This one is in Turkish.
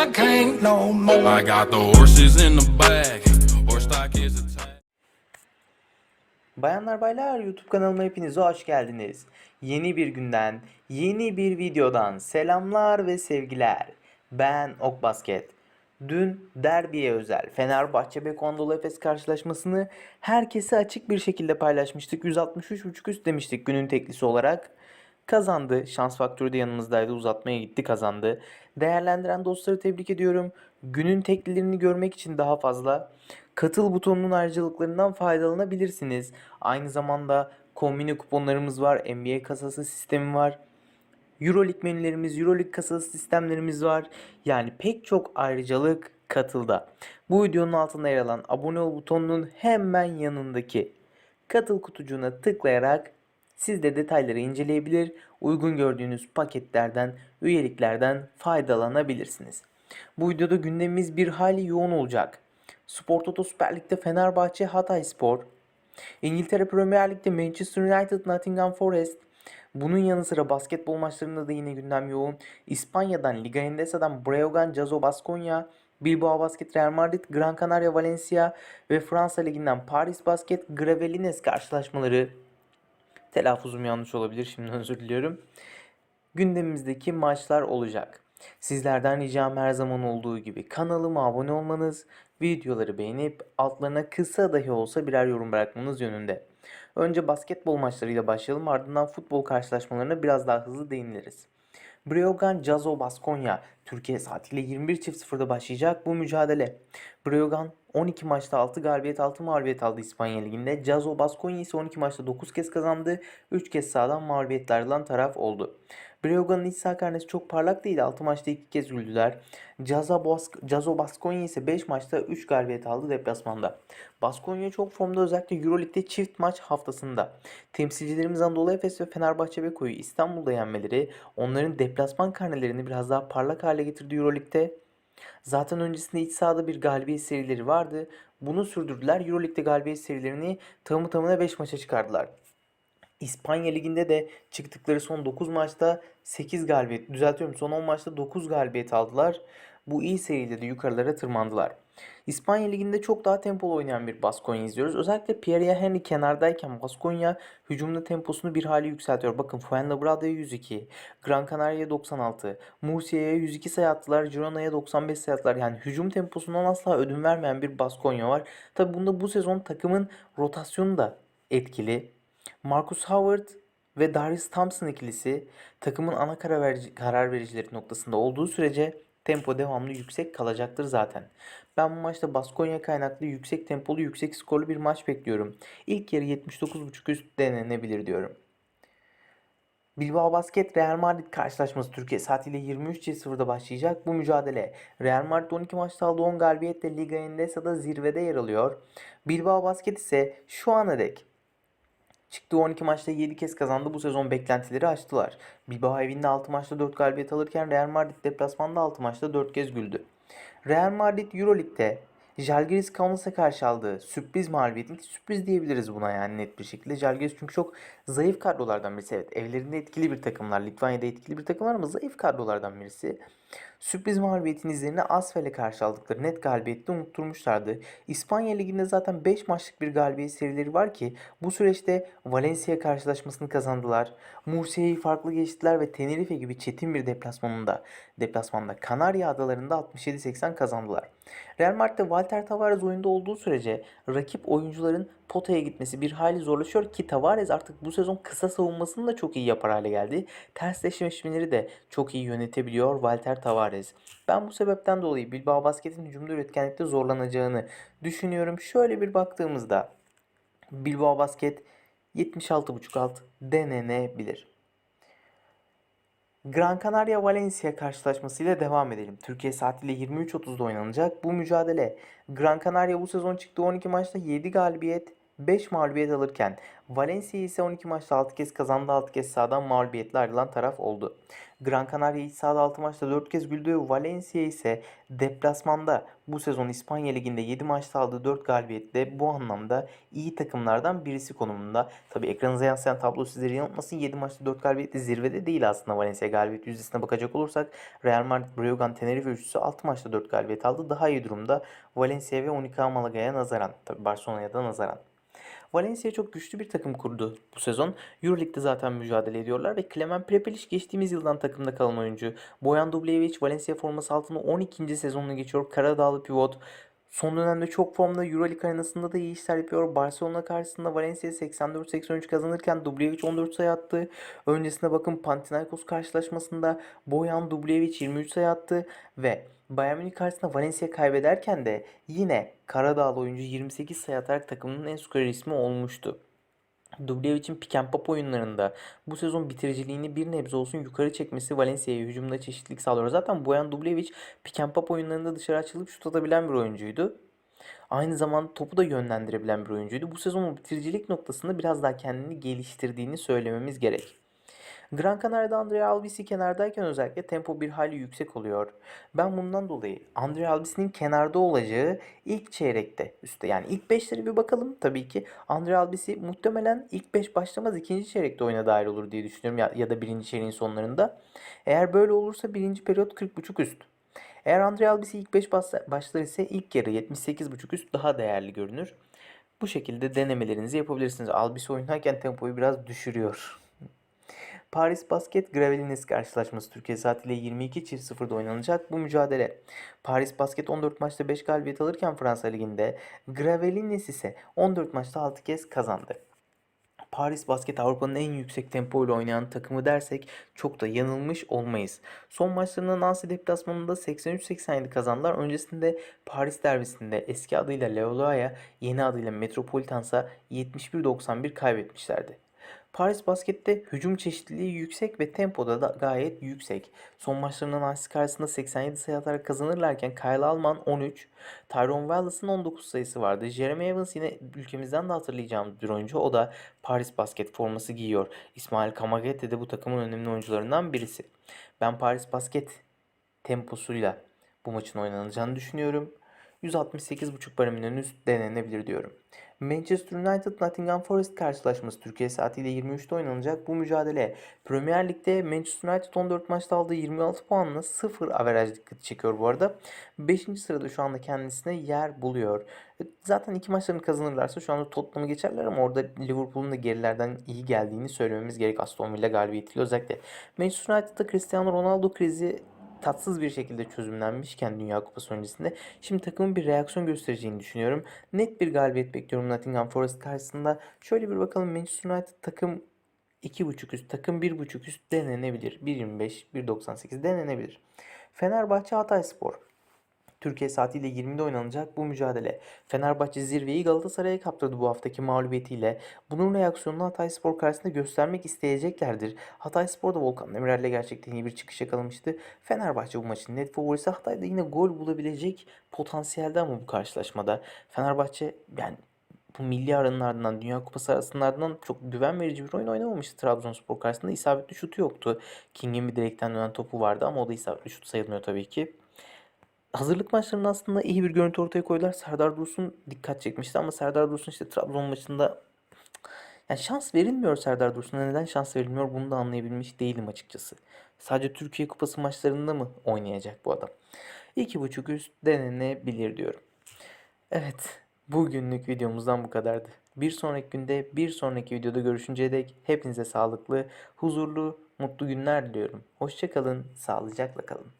I can't no more. I got the horses in the back. Horse stock is attached. Bayanlar baylar YouTube kanalıma hepiniz hoş geldiniz. Yeni bir günden, yeni bir videodan selamlar ve sevgiler. Ben Ok Basket. Dün derbiye özel Fenerbahçe ve Kondolu Efes karşılaşmasını herkese açık bir şekilde paylaşmıştık. 163.5 üst demiştik günün teklisi olarak. Kazandı. Şans faktörü de yanımızdaydı. Uzatmaya gitti kazandı. Değerlendiren dostları tebrik ediyorum. Günün teklilerini görmek için daha fazla katıl butonunun ayrıcalıklarından faydalanabilirsiniz. Aynı zamanda kombine kuponlarımız var. NBA kasası sistemi var. Euroleague menülerimiz, Euroleague kasası sistemlerimiz var. Yani pek çok ayrıcalık katılda. Bu videonun altında yer alan abone ol butonunun hemen yanındaki katıl kutucuğuna tıklayarak siz de detayları inceleyebilir, uygun gördüğünüz paketlerden, üyeliklerden faydalanabilirsiniz. Bu videoda gündemimiz bir hali yoğun olacak. Spor Toto Süper Lig'de Fenerbahçe Hatay Spor, İngiltere Premier Lig'de Manchester United Nottingham Forest, bunun yanı sıra basketbol maçlarında da yine gündem yoğun. İspanya'dan Liga Endesa'dan Breogán Jazo Baskonya, Bilbao Basket Real Madrid, Gran Canaria Valencia ve Fransa Ligi'nden Paris Basket Gravelines karşılaşmaları Telaffuzum yanlış olabilir. Şimdi özür diliyorum. Gündemimizdeki maçlar olacak. Sizlerden ricam her zaman olduğu gibi kanalıma abone olmanız, videoları beğenip altlarına kısa dahi olsa birer yorum bırakmanız yönünde. Önce basketbol maçlarıyla başlayalım ardından futbol karşılaşmalarına biraz daha hızlı değiniriz. Breogán Jazo Baskonya Türkiye saatiyle 21.00'da başlayacak bu mücadele. Breogán 12 maçta 6 galibiyet 6 mağlubiyet aldı İspanya Ligi'nde. Jazo Baskonya ise 12 maçta 9 kez kazandı. 3 kez sağdan mağlubiyetler alan taraf oldu. Breogán'ın iç saha karnesi çok parlak değil. 6 maçta 2 kez güldüler. Jazo, Bask Jazo Baskonya ise 5 maçta 3 galibiyet aldı deplasmanda. Baskonya çok formda özellikle Euroleague'de çift maç haftasında. Temsilcilerimiz Anadolu Efes ve Fenerbahçe Beko'yu İstanbul'da yenmeleri onların deplasman karnelerini biraz daha parlak hale getirdi Euroleague'de. Zaten öncesinde iç sahada bir galibiyet serileri vardı. Bunu sürdürdüler. Euroleague'de galibiyet serilerini tamı tamına 5 maça çıkardılar. İspanya Ligi'nde de çıktıkları son 9 maçta 8 galibiyet, düzeltiyorum son 10 maçta 9 galibiyet aldılar. Bu iyi seriyle de yukarılara tırmandılar. İspanya Ligi'nde çok daha tempolu oynayan bir Baskonya izliyoruz. Özellikle Pierre Henry kenardayken Baskonya hücumda temposunu bir hali yükseltiyor. Bakın Fuenlabrada'ya 102, Gran Canaria'ya 96, Murcia'ya 102 sayı attılar, Girona'ya 95 sayı attılar. Yani hücum temposundan asla ödün vermeyen bir Baskonya var. Tabi bunda bu sezon takımın rotasyonu da etkili. Marcus Howard ve Darius Thompson ikilisi takımın ana karar, verici, karar vericileri noktasında olduğu sürece tempo devamlı yüksek kalacaktır zaten. Ben bu maçta Baskonya kaynaklı yüksek tempolu yüksek skorlu bir maç bekliyorum. İlk yarı 79.5 üst denenebilir diyorum. Bilbao Basket Real Madrid karşılaşması Türkiye saatiyle 23.00'da başlayacak. Bu mücadele Real Madrid 12 maçta aldığı 10 galibiyetle Liga Endesa'da zirvede yer alıyor. Bilbao Basket ise şu ana dek Çıktığı 12 maçta 7 kez kazandı. Bu sezon beklentileri aştılar. Bilbao evinde 6 maçta 4 galibiyet alırken Real Madrid deplasmanda 6 maçta 4 kez güldü. Real Madrid Euroleague'de Žalgiris Kaunas'a karşı aldığı sürpriz mağlubiyetin sürpriz diyebiliriz buna yani net bir şekilde. Žalgiris çünkü çok zayıf kadrolardan birisi. Evet evlerinde etkili bir takımlar. Litvanya'da etkili bir takımlar ama zayıf kadrolardan birisi. Sürpriz mağlubiyetin izlerini Asfel'e karşı aldıkları net galibiyette unutturmuşlardı. İspanya Ligi'nde zaten 5 maçlık bir galibiyet serileri var ki bu süreçte Valencia karşılaşmasını kazandılar. Murcia'yı farklı geçtiler ve Tenerife gibi çetin bir deplasmanında deplasmanda Kanarya Adaları'nda 67-80 kazandılar. Real Madrid'de Walter Tavares oyunda olduğu sürece rakip oyuncuların potaya gitmesi bir hali zorlaşıyor ki Tavares artık bu sezon kısa savunmasını da çok iyi yapar hale geldi. Ters eşleşmeleri de çok iyi yönetebiliyor Walter Tavares. Ben bu sebepten dolayı Bilbao Basket'in hücumda üretkenlikte zorlanacağını düşünüyorum. Şöyle bir baktığımızda Bilbao Basket 76.5 alt denenebilir. Gran Canaria Valencia karşılaşmasıyla devam edelim. Türkiye saatiyle 23.30'da oynanacak. Bu mücadele Gran Canaria bu sezon çıktığı 12 maçta 7 galibiyet, 5 mağlubiyet alırken Valencia ise 12 maçta 6 kez kazandı 6 kez sahadan mağlubiyetle ayrılan taraf oldu. Gran Canaria iç sahada 6 maçta 4 kez güldü. Valencia ise deplasmanda bu sezon İspanya Ligi'nde 7 maçta aldığı 4 galibiyetle bu anlamda iyi takımlardan birisi konumunda. Tabi ekranınıza yansıyan tablo sizleri yanıltmasın. 7 maçta 4 galibiyetle zirvede değil aslında Valencia galibiyet yüzdesine bakacak olursak. Real Madrid, Breogán, Tenerife üçlüsü 6 maçta 4 galibiyet aldı. Daha iyi durumda Valencia ve Unicaja Malaga'ya nazaran. Tabi Barcelona'ya da nazaran. Valencia çok güçlü bir takım kurdu bu sezon. Euroleague'de zaten mücadele ediyorlar ve Klemen Prepelic geçtiğimiz yıldan takımda kalan oyuncu. Boyan Dubljevic Valencia forması altında 12. sezonunu geçiyor. Karadağlı pivot. Son dönemde çok formda Euroleague arenasında da iyi işler yapıyor. Barcelona karşısında Valencia 84-83 kazanırken Dubljevic 14 sayı attı. Öncesinde bakın Panathinaikos karşılaşmasında Boyan Dubljevic 23 sayı attı ve Bayern Münih karşısında Valencia kaybederken de yine Karadağlı oyuncu 28 sayı atarak takımının en skorer ismi olmuştu. Dublevic'in pick and pop oyunlarında bu sezon bitiriciliğini bir nebze olsun yukarı çekmesi Valencia'ya hücumda çeşitlilik sağlıyor. Zaten Boyan Dublevic pick and pop oyunlarında dışarı açılıp şut atabilen bir oyuncuydu. Aynı zamanda topu da yönlendirebilen bir oyuncuydu. Bu sezon bitiricilik noktasında biraz daha kendini geliştirdiğini söylememiz gerek. Gran Canaria'da Andrea Albisi kenardayken özellikle tempo bir hayli yüksek oluyor. Ben bundan dolayı Andrea Albisi'nin kenarda olacağı ilk çeyrekte üstte yani ilk 5'lere bir bakalım tabii ki. Andrea Albisi muhtemelen ilk 5 başlamaz ikinci çeyrekte oyuna dahil olur diye düşünüyorum ya, ya da birinci çeyreğin sonlarında. Eğer böyle olursa birinci periyot 40.5 üst. Eğer Andrea Albisi ilk 5 başlar ise ilk yarı 78.5 üst daha değerli görünür. Bu şekilde denemelerinizi yapabilirsiniz. Albisi oynarken tempoyu biraz düşürüyor. Paris Basket Gravelines karşılaşması Türkiye saatiyle 22.00'da oynanacak bu mücadele. Paris Basket 14 maçta 5 galibiyet alırken Fransa Ligi'nde Gravelines ise 14 maçta 6 kez kazandı. Paris Basket Avrupa'nın en yüksek tempoyla oynayan takımı dersek çok da yanılmış olmayız. Son maçlarında Nancy deplasmanında 83-87 kazandılar. Öncesinde Paris derbisinde eski adıyla Leoloa'ya yeni adıyla Metropolitans'a 71-91 kaybetmişlerdi. Paris Basket'te hücum çeşitliliği yüksek ve tempoda da gayet yüksek. Son maçlarında Nancy karşısında 87 sayı atarak kazanırlarken Kyle Alman 13, Tyrone Wallace'ın 19 sayısı vardı. Jeremy Evans yine ülkemizden de hatırlayacağımız bir oyuncu. O da Paris Basket forması giyiyor. İsmail Kamagete de bu takımın önemli oyuncularından birisi. Ben Paris Basket temposuyla bu maçın oynanacağını düşünüyorum. 168.5 barimin üst denenebilir diyorum. Manchester United Nottingham Forest karşılaşması Türkiye saatiyle 23'te oynanacak. Bu mücadele Premier Lig'de Manchester United 14 maçta aldığı 26 puanla 0 averaj dikkati çekiyor bu arada. 5. sırada şu anda kendisine yer buluyor. Zaten iki maçlarını kazanırlarsa şu anda Tottenham'ı geçerler ama orada Liverpool'un da gerilerden iyi geldiğini söylememiz gerek Aston Villa galibiyetiyle özellikle. Manchester United'da Cristiano Ronaldo krizi tatsız bir şekilde çözümlenmişken Dünya Kupası öncesinde şimdi takımın bir reaksiyon göstereceğini düşünüyorum. Net bir galibiyet bekliyorum Nottingham Forest karşısında. Şöyle bir bakalım Manchester United takım 2.5 üst, takım 1.5 üst denenebilir. 1.25, 1.98 denenebilir. Fenerbahçe Hatay Spor. Türkiye saatiyle 20'de oynanacak bu mücadele. Fenerbahçe zirveyi Galatasaray'a kaptırdı bu haftaki mağlubiyetiyle. Bunun reaksiyonunu Hatayspor karşısında göstermek isteyeceklerdir. Hatayspor da Volkan Demirel'le gerçekten iyi bir çıkış yakalamıştı. Fenerbahçe bu maçın net favorisi. Hatay da yine gol bulabilecek potansiyelde ama bu karşılaşmada. Fenerbahçe yani bu milli aranın ardından, Dünya Kupası arasının ardından çok güven verici bir oyun oynamamıştı Trabzonspor karşısında. İsabetli şutu yoktu. King'in bir direkten dönen topu vardı ama o da isabetli şut sayılmıyor tabii ki hazırlık maçlarında aslında iyi bir görüntü ortaya koydular. Serdar Dursun dikkat çekmişti ama Serdar Dursun işte Trabzon maçında yani şans verilmiyor Serdar Dursun'a. Neden şans verilmiyor bunu da anlayabilmiş değilim açıkçası. Sadece Türkiye Kupası maçlarında mı oynayacak bu adam? 2.5 üst denenebilir diyorum. Evet, bugünlük videomuzdan bu kadardı. Bir sonraki günde, bir sonraki videoda görüşünceye dek hepinize sağlıklı, huzurlu, mutlu günler diliyorum. Hoşçakalın, sağlıcakla kalın.